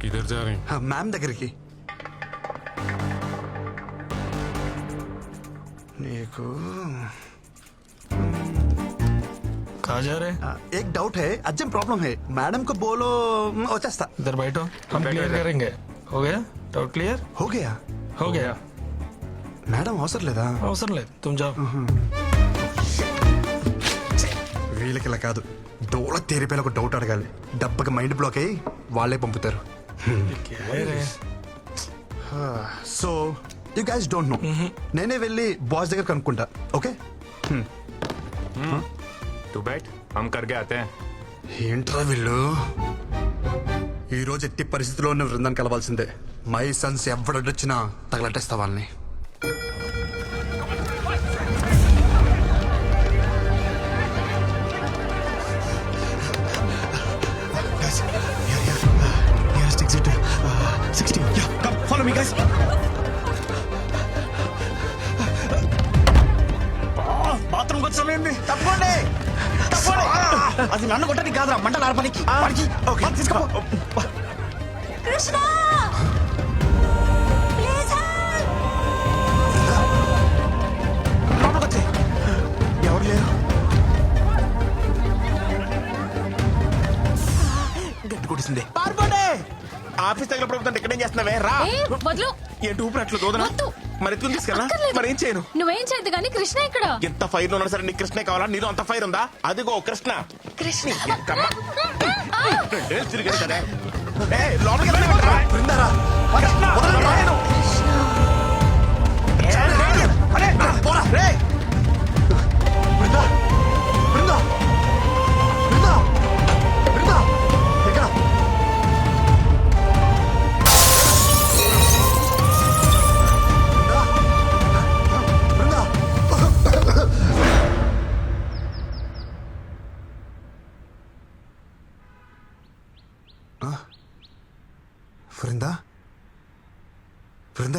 किधर जा रहे हैं మ్యామ్ దగ్గరికి నీకు कहाँ जा रहे हैं ఆ, ఏక్ డౌట్ హే అర్జెంట్ ప్రాబ్లం హే మేడం को बोलो మ్, వచ్చేస్తా इधर बैठो हम क्लियर करेंगे हो गया डाउट क्लियर हो गया हो गया మేడం అవసరం లేదా అవసరం లేదు तुम जाओ వీళ్ళకి ఇలా కాదు డోల తేరిపోయిన ఒక డౌట్ అడగాలి దెబ్బకి మైండ్ బ్లాక్ అయ్యి వాళ్ళే పంపుతారు क्या है रे so you guys don't know నేనే వెళ్ళి బాస్ దగ్గర కనుక్కుంటా ఓకే तू बैठ हम करके आते हैं ఏంట్రా వీళ్ళు ఈ రోజు ఎట్టి పరిస్థితిలో ఉన్న బృందాన్ని కలవాల్సిందే మై సన్స్ ఎవడొచ్చినా తగలట్టేస్తా వాళ్ళని Follow me, guys. బాత్రూమ్ వచ్చామండి తప్పండి తప్పండి అది నన్ను కొట్టడానికి కాదురా మంటలు ఆర్పనికి వాడికి ఓకే. తీసుకో. కృష్ణ! వచ్చే ఎవరు లేరు? గట్టి కొట్టింది పారిపోండి. ఆఫీస్ దగ్గర ప్రభుత్వం ఇక్కడ ఏం చేస్తున్నావే? రా. వదులు. ఏంటి ఊపిరి అట్లా దోదన? వద్దు. మరి ఎత్తుకుని తీసుకెళ్ళా అక్కర్లేదు. మరి ఏం చేయను? నువ్వేం చేయదు కానీ కృష్ణ ఇక్కడ. ఎంత ఫైర్ ఉన్నా సరే నీకు కృష్ణ కావాలా? నీలో అంత ఫైర్ ఉందా? అదిగో కృష్ణ. కృష్ణ. రెండేళ్ళు తిరిగాను కదా? ఏయ్, లోపలికి వెళ్ళమంటారా? కృష్ణ, రాయను. అరే, పోరా, రేయ్.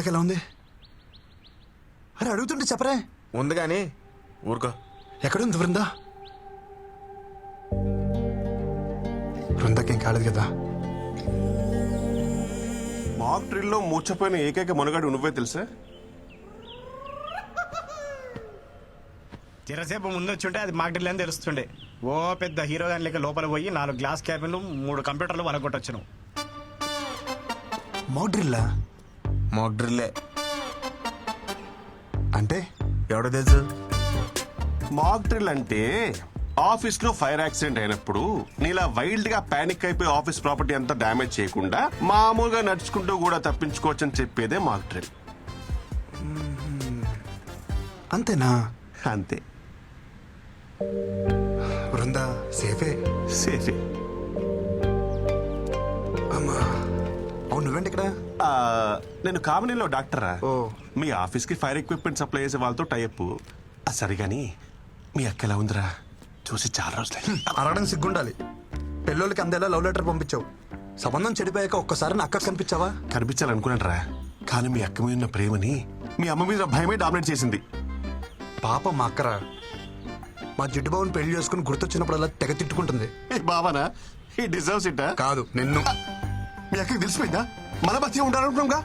బృందాకి ఎలా ఉంది? అరే అడుగుతుంటే చెప్పరే? ఉంది కానీ ఊరుకో. ఎక్కడుంది బృందా బృందాకేం కాలేదు కదా? మాక్ డ్రిల్లో మూర్చపోయిన ఏకైక మనుగాడు నువ్వే తెలుసా? చిరసేపు ముందు వచ్చుంటే అది మాకు అని తెలుస్తుండే. ఓ పెద్ద హీరో గాని లెక్క లోపల పోయి నాలుగు గ్లాస్ క్యాబిన్లు మూడు కంప్యూటర్లు వలగొట్టొచ్చును. మోడ్రిల్లా మాక్ డ్రిల్లే అంటే ఎవడో తెలుసు? మాక్ డ్రిల్ అంటే ఆఫీస్లో ఫైర్ యాక్సిడెంట్ అయినప్పుడు నీలా వైల్డ్గా పానిక్ అయిపోయి ఆఫీస్ ప్రాపర్టీ అంతా డ్యామేజ్ చేయకుండా మామూలుగా నడుచుకుంటూ కూడా తప్పించుకోవచ్చు అని చెప్పేదే మాక్ డ్రిల్ అంతేనా? అంతే. బృందా సేఫే? సేఫే. అమ్మా. అవును నువ్వేంటి ఇక్కడ? నేను కామినీలో డాక్టరా ఓ. మీ ఆఫీస్కి ఫైర్ ఎక్విప్మెంట్ సప్లై చేసే వాళ్ళతో టైప్ సరే మీ అక్క ఎలా ఉందిరా? చూసి చాలా రోజులైంది. అరగడం సిగ్గుండాలి. పెళ్ళోళ్ళకి అందేలా లవ్ లెటర్ పంపించావు. సంబంధం చెడిపోయాక ఒక్కసారి నా అక్క కనిపించావా? కనిపించాలనుకున్నాను రా కానీ మీ అక్క మీద ఉన్న ప్రేమని మీ అమ్మ మీద భయమే డామినేట్ చేసింది. పాప మా అక్కరా. మా జిడ్డు బాబుని పెళ్ళి చేసుకుని గుర్తొచ్చినప్పుడల్లా తెగ తిట్టుకుంటుంది. ఏ బాబానా ఈ డిజర్వ్స్ ఇట్ కాదు నిన్ను. మీ అక్కకి తెలిసిపోయిందా? మన మధ్య ఉండాలనుకున్నాంగా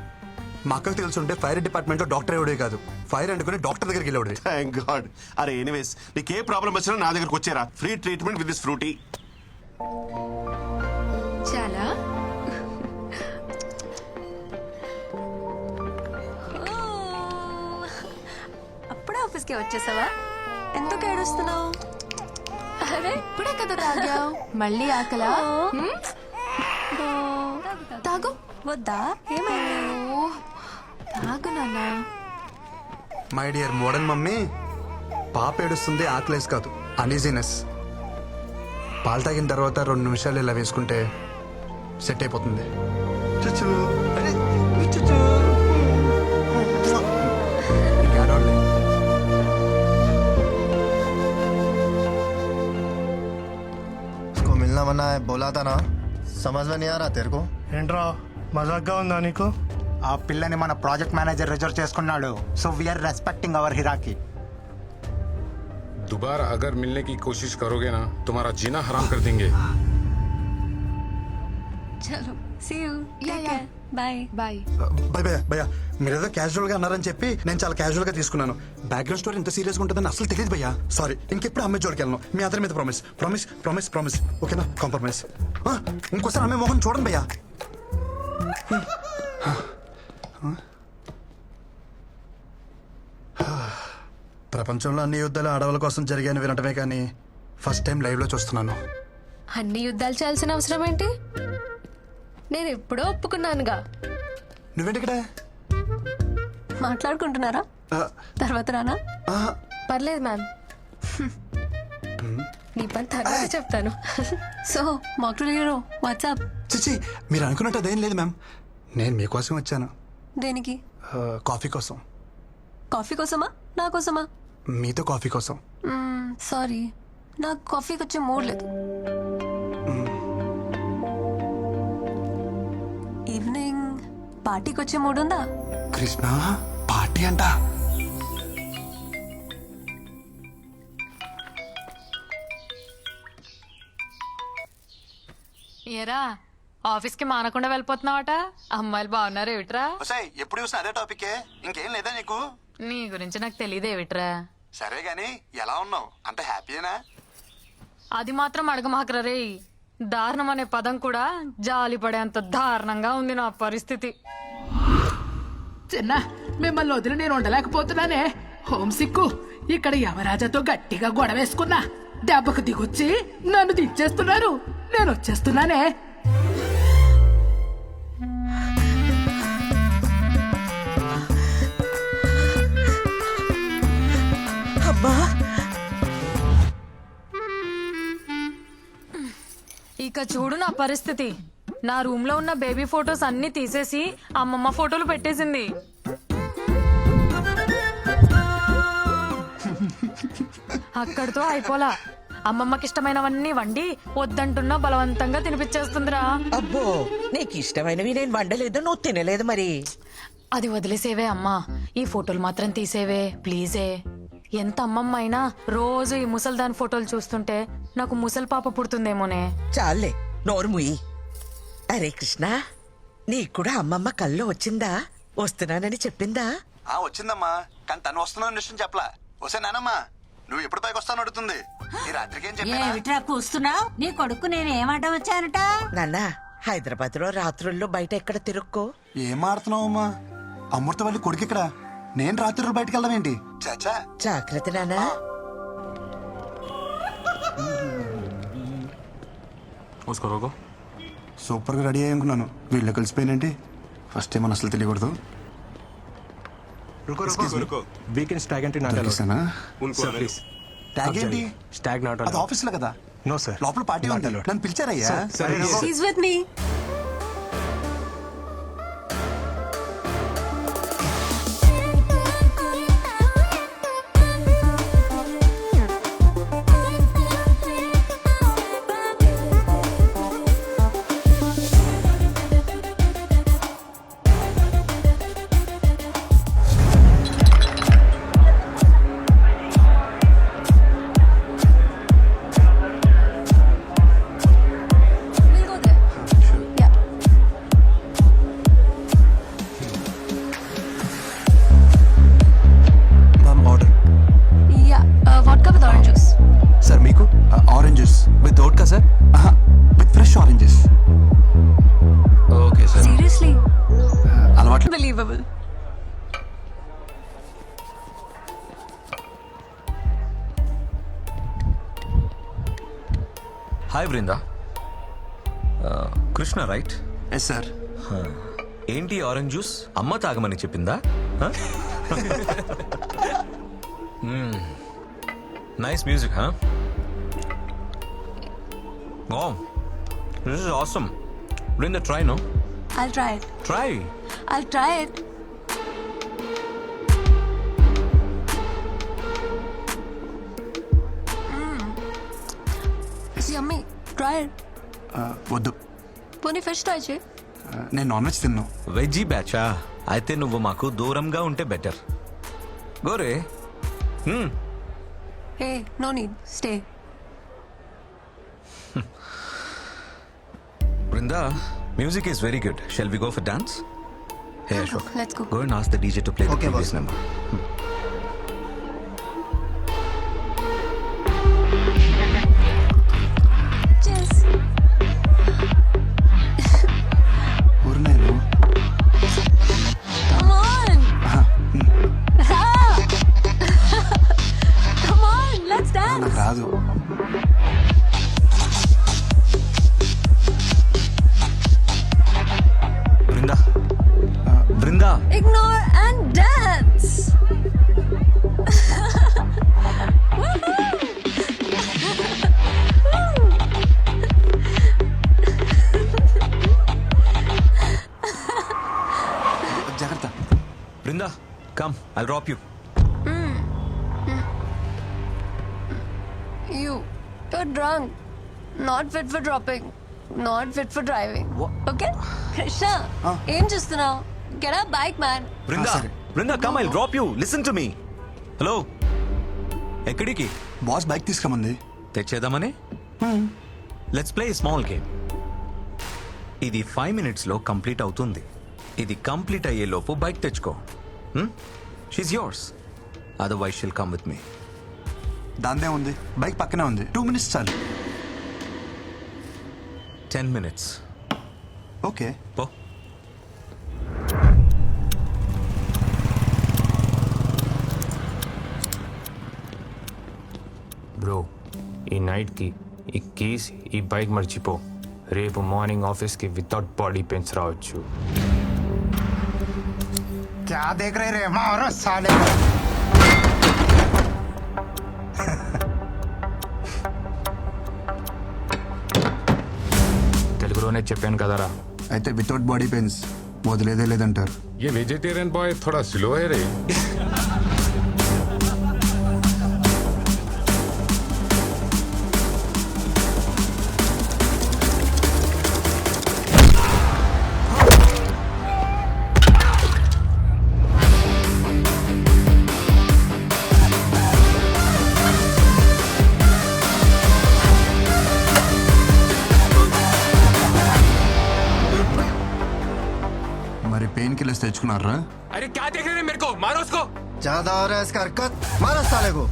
మా అక్కకు తెలుసుంటే ఫైర్ డిపార్ట్మెంట్లో డాక్టర్ ఎవడే కాదు. ఫైర్ అంటుకుని డాక్టర్ దగ్గరికి వెళ్ళాడు థ్యాంక్ గాడ్ అరే ఎనీవేస్ నీకు ఏ ప్రాబ్లం వచ్చినా నా దగ్గరకు వచ్చేరా. Free treatment with this Frooti చాలా. అప్పుడే ఆఫీస్కి వచ్చేసావా? ఎందుకు ఏడుస్తున్నావు? అరే ఇప్పుడే కదా తాగావు. మళ్ళీ ఆకలా? తాగు. వద్దా ఏమైంది తాగు నాన్న మై డియర్ మోడర్న్ మమ్మీ పాప ఏడుస్తుంది ఆకలేసి కాదు అనీజీనెస్ పాలు తాగిన తర్వాత రెండు నిమిషాలు ఇలా వేసుకుంటే సెట్ అయిపోతుంది చుచ్చు. అరే, చుచ్చు. ఇంకా ఆడవాళ్ళే. उसको मिलना मना है बोला था ना समझ में नहीं आ रहा तेरे को ఏంట్రా మజాక్గా ఉందా నీకు ఆ పిల్లని మన ప్రాజెక్ట్ మేనేజర్ రిజర్వ్ చేసుకున్నాడు so we are respecting our hierarchy दोबारा अगर मिलने की कोशिश करोगे ना तुम्हारा जीना हराम कर देंगे చలో see you Yeah, yeah. Bye bye భయ భయ భయ మీరేదో క్యాజువల్ గా అన్నారని చెప్పి నేను చాలా క్యాజువల్ గా తీసుకున్నాను బ్యాక్గ్రౌండ్ స్టోరీ ఇంత సీరియస్ గా ఉంటుందని అసలు తెలియదు భయ్యా సారీ ఇంకెప్పుడు అమ్మాయి జోడికి వెళ్ళను మీ అందరి మీద ప్రామిస్ ప్రామిస్ ప్రామిస్ ప్రామిస్ ఓకేనా కాంప్రమైజ్ ఇంకోసారి అమ్మాయి మొహం చూడండి భయ్యా ప్రపంచంలో అన్ని యుద్ధాలు ఆడవాళ్ళ కోసం జరిగాయని వినటమే కానీ ఫస్ట్ టైం లైవ్లో చూస్తున్నాను. అన్ని యుద్ధాలు చేయాల్సిన అవసరం ఏంటి? నేను ఎప్పుడో ఒప్పుకున్నానుగా. నువ్వేంటి ఇక్కడ మాట్లాడుకుంటున్నారా తర్వాత రానా? పర్లేదు మ్యామ్. నీ పని తర్వాత చెప్తాను. సో మాక్టూల్ హీరో వాట్సాప్. చిచి మీరు అనుకున్నట్టు అదేం లేదు మ్యామ్. నేను మీకోసం వచ్చాను. దేనికి? కాఫీ కోసం. కాఫీ కోసమా? నా కోసమా? మీతో కాఫీ కోసం. సారీ. నాకు కాఫీకి వచ్చే మూడ్ లేదు. ఈవినింగ్ పార్టీకి వచ్చే మూడ్ ఉందా? కృష్ణ పార్టీ అంట. ఏరా ఆఫీస్కి మానకుండా వెళ్ళిపోతున్నావట? అమ్మాయిలు బాగున్నారు ఏమిట్రా? ఎప్పుడు చూసినా అదే టాపికే. ఇంకేం లేదా నీకు? నీ గురించి నాకు తెలియదు ఏమిట్రా? సరే గాని ఎలా ఉన్నావు? అంత హ్యాపీనా అది మాత్రం అడగమాకరా రే. దారుణం అనే పదం కూడా జాలి పడేంత దారుణంగా ఉంది నా పరిస్థితి. చిన్న మిమ్మల్ని వదిలి నేను ఉండలేకపోతున్నానే. హోమ్ సిక్కు ఇక్కడ యమరాజాతో గట్టిగా గొడవేసుకున్నా. దెబ్బకు దిగొచ్చి నన్ను దించేస్తున్నారు. నేను వచ్చేస్తున్నానే. ఇక చూడు నా పరిస్థితి. నా రూమ్లో ఉన్న బేబీ ఫొటోస్ అన్ని తీసేసి అమ్మమ్మ ఫోటోలు పెట్టేసింది. అక్కడితో అయిపోలా. అమ్మమ్మకి ఇష్టమైనవన్నీ వండి వద్దంటున్నా బలవంతంగా తినిపించేస్తుందిరా. అబ్బో నీకు ఇష్టమైనవి నేను వండలేదు నువ్వు తినలేదు మరి. అది వదిలేసేవే అమ్మా. ఈ ఫోటోలు మాత్రం తీసేవే ప్లీజే. ఎంత అమ్మమ్మ అయినా రోజు ఈ ముసల్దాన్ ఫోటోలు చూస్తుంటే నాకు ముసలి పాప పుడుతుందేమోనే. చాలే నోరు ముయ్యి అరే కృష్ణ నీకు కూడా అమ్మమ్మ కల్లో వచ్చిందా? వస్తున్నానని చెప్పిందా? ఆ వచ్చిందమ్మా. కానీ తను వస్తున్నావు విషయం చెప్పలా. వసే నానమ్మా. నువ్వు ఎప్పుడు పైకి వస్తాను అడుగుతుంది ఈ రాత్రికి ఏం చెప్పా ఏమిట్రా కూస్తున్నావు నీ కొడుకు నేను ఏమాట వచ్చానట నాన్న హైదరాబాద్ లో రాత్రుల్లో బయట ఎక్కడ తిరుక్కో ఏం ఆడుతున్నావు అమ్మా అమృతవల్లి కొడుకు ఇక్కడ నేను రాత్రి బయటకు వెళ్దాం ఏంటి చాచా జాగ్రత్త నానా उसको रोको సూపర్ గా రెడీ అయ్యి అనుకున్నాను వీళ్ళు కలిసిపోయినంటి ఫస్ట్ టైం అసలు తెలియకూడదు వీకెండ్ స్టాగ్ అంటే దొరికిస్తానా? ట్యాగ్ ఏంటి? స్టాగ్ నాట్ అది ఆఫీస్లో కదా. నో సార్ లోపల పార్టీ ఉంది. నన్ను పిలిచారయ్యా? మీ We'll hi Brinda. Krishna right? Yes sir ఏంటి ఆరెంజ్ జ్యూస్? అమ్మ తాగమని చెప్పిందా? నైస్ మ్యూజిక్ హా ఓ this is awesome Brinda try no I'll try it. Try I'll try it. It. వద్దు పోనీ ఫిష్ ట్రై చేయి Uh, నేను నాన్ వెజ్ తిన్నాను వెజ్జీ బ్యాచా అయితే నువ్వు మాకు దూరంగా ఉంటే బెటర్ గోరే Hmm. Hey no need stay Brinda Music is very good. Shall we go for dance? Hey, Ashok. let's go. Go and ask the DJ to play the Okay, previous Brinda. Ah, Brinda. Ignore and dance. Jakarta. Brinda, come. I'll drop you. You, you're drunk. Not fit for dropping. Not fit for driving. Okay? Krishna, ఏం చూస్తున్నావు get up bike man Brinda. sorry. Brinda, come. I'll drop you. Listen to me. Hello. ఎక్కడికి boss bike తీసుకురమంది తెచ్చేద్దామని let's play small game ఇది five మినిట్స్లో complete అవుతుంది ఇది complete అయ్యే లోపు బైక్ తెచ్చుకో she's yours otherwise she'll come with me దాందే ఉంది బైక్ పక్కనే ఉంది టూ మినిట్స్ చాలు టెన్ మినిట్స్ ఓకే పో బ్రో ఈ నైట్కి ఈ కీస్ ఈ బైక్ మర్చిపో రేపు మార్నింగ్ ఆఫీస్కి వితౌట్ బాడీ పెయిన్స్ రావచ్చు क्या देख रहे रे मारो साले చెప్పాను కదరా అయితే వితౌట్ బాడీ పెయిన్స్ వదిలేదే లేదంటారు ये वेजिटेरियन बॉय थोड़ा स्लो है रे మరి పెయిన్ కిల్లర్స్ తెచ్చుకున్నారా अरे क्या देख रहे हैं मेरे को मारो उसको ज्यादा हो रहा है इसका हरकत मारो साले को